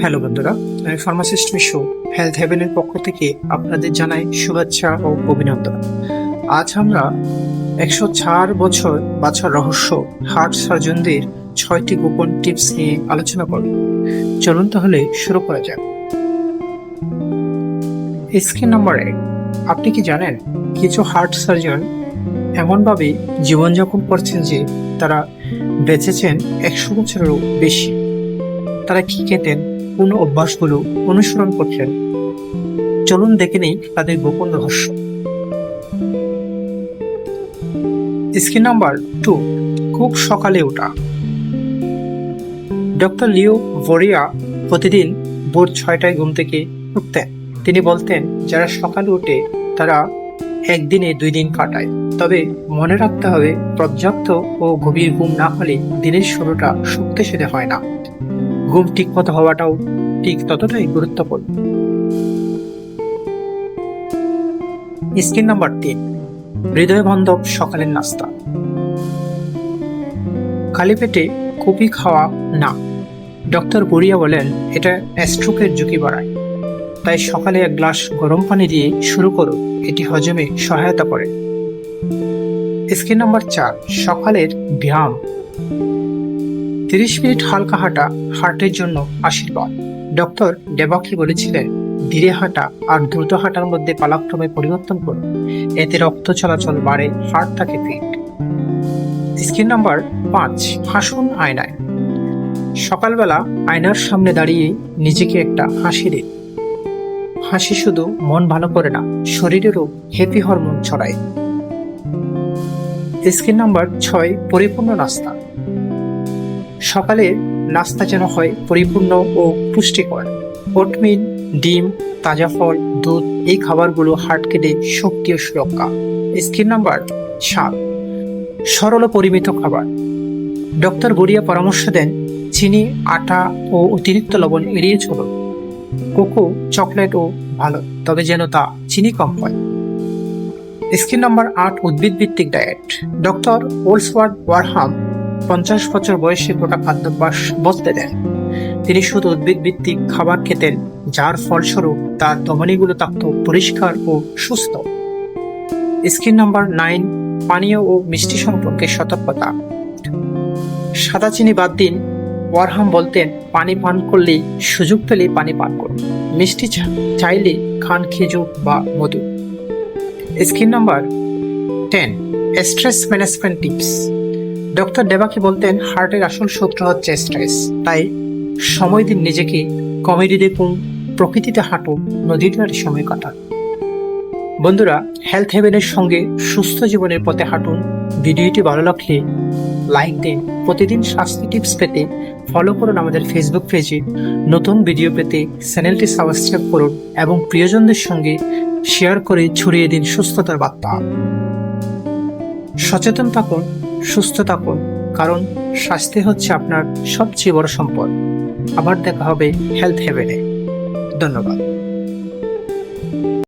Hello বন্ধুরা, আমি pharmacist Mishu health হেভেনের পক্ষ থেকে আপনাদের জানাই শুভেচ্ছা ও অভিনন্দন। আজ আমরা একশো চার বছর বাছার রহস্য হার্ট সার্জনদের ছয়টি গোপন টিপস নিয়ে আলোচনা করব। চলুন তাহলে শুরু করা যাক। স্ক্রিন নাম্বার এক, আপনি কি জানেন কিছু হার্ট সার্জন এমনভাবে জীবনযাপন করছেন যে তারা বেঁচেছেন একশো বছরেরও বেশি? তারা কি খেতেন কোন অভ্যাসগুলো অনুসরণ করছেন চলুন দেখে নেই তাদের গোপন রহস্য। স্ক্রিন নাম্বার টু, খুব সকালে ওঠা। ডক্টর লিও ভরিয়া প্রতিদিন ভোর ছয়টায় ঘুম থেকে উঠতেন। তিনি বলতেন, যারা সকালে ওঠে তারা একদিনে দুই দিন কাটায়। তবে মনে রাখতে হবে, পর্যাপ্ত ও গভীর ঘুম না হলে দিনের শুরুটা শক্তিশালী হয় না। ঘুম ঠিক মতো হওয়াটাও ঠিক ততটাই গুরুত্বপূর্ণ। স্ক্রিন নাম্বার তিন, হৃদয় বান্ধব সকালের নাস্তা। খালি পেটে কফি খাওয়া না। ডক্টর বুড়িয়া বলেন, এটা স্ট্রোকের ঝুঁকি বাড়ায়। তাই সকালে এক গ্লাস গরম পানি দিয়ে শুরু করুন, এটি হজমে সহায়তা করে। স্ক্রিন নাম্বার চার, সকালের ব্যায়াম তিরিশ মিনিট হালকা হাঁটা হার্টের জন্য আশীর্বাদ। ডক্টর ডেবাকি বলেছিলেন, ধীরে হাঁটা আর দ্রুত হাঁটার মধ্যে পালাক্রমে পরিবর্তন করুন। এতে রক্ত চলাচল বাড়ে, হার্ট থাকে ফিট স্ক্রিন নাম্বার পাঁচ, হাসুন আয়নায়। সকালবেলা আয়নার সামনে দাঁড়িয়ে নিজেকে একটা হাসি দিন। হাসি শুধু মন ভালো করে না, শরীরেরও হ্যাপি হরমোন ছড়ায়। স্ক্রিন নাম্বার ছয়, পরিপূর্ণ নাস্তা। সকালে নাস্তা যেন হয় পরিপূর্ণ ও পুষ্টিকর। ওটমিল, ডিম, তাজা ফল, দুধ, এই খাবারগুলো হার্ট কেটে শক্তি ও সুরক্ষা। স্ক্রিন নাম্বার সাত। সরল ও পরিমিত খাবার। ডক্টর গড়িয়া পরামর্শ দেন, চিনি, আটা ও অতিরিক্ত লবণ এড়িয়ে চলুন। কোকো, চকলেট ও ভালো, তবে যেন তা চিনি কম হয়। স্ক্রিন নাম্বার আট উদ্ভিদ ভিত্তিক ডায়েট। ডক্টর ওলসওয়ার্ড ওয়ারহাম পঞ্চাশ বছর বয়সে গোটা খাদ্যাভ্যাস বদলে দেন তিনি শুধু উদ্ভিদ ভিত্তিক খাবার খেতেন, যার ফলস্বরূপ তার ধমনীগুলো থাকত পরিষ্কার ও সুস্থ। স্ক্রিন নাম্বার নাইন, পানীয় ও মিষ্টি সম্পর্কে সতর্কতা। সাদা চিনি বাদ দিন, ওয়ারহাম বলতেন, পানি পান করলে সুযোগ পেলে পানি পান করুন। মিষ্টি চাইলে খান খেজুর বা মধু। Screen number ten, stress management tips. Doctor Devaki বলতেন, হার্টের আসল শত্রু হচ্ছে স্ট্রেস তাই সময় দিন নিজেকে কমেডি দেখুন, প্রকৃতিতে হাঁটুন, নদীর ধারে সময় কাটান। বন্ধুরা হেলথ হেভেনের সঙ্গে সুস্থ জীবনের পথে হাঁটুন। ভিডিওটি ভালো লাগলে লাইক দিন। প্রতিদিন স্বাস্থ্য টিপস পেতে ফলো করুন আমাদের ফেসবুক পেজে নতুন ভিডিও পেতে চ্যানেলটি সাবস্ক্রাইব করুন এবং প্রিয়জনদের সঙ্গে শেয়ার করে ছড়িয়ে দিন সুস্থতার বার্তা। সচেতন থাকুন সুস্থ থাকুন, কারণ স্বাস্থ্য হচ্ছে আপনার সবচেয়ে বড় সম্পদ। আবার দেখা হবে হেলথ হেভেনে ধন্যবাদ।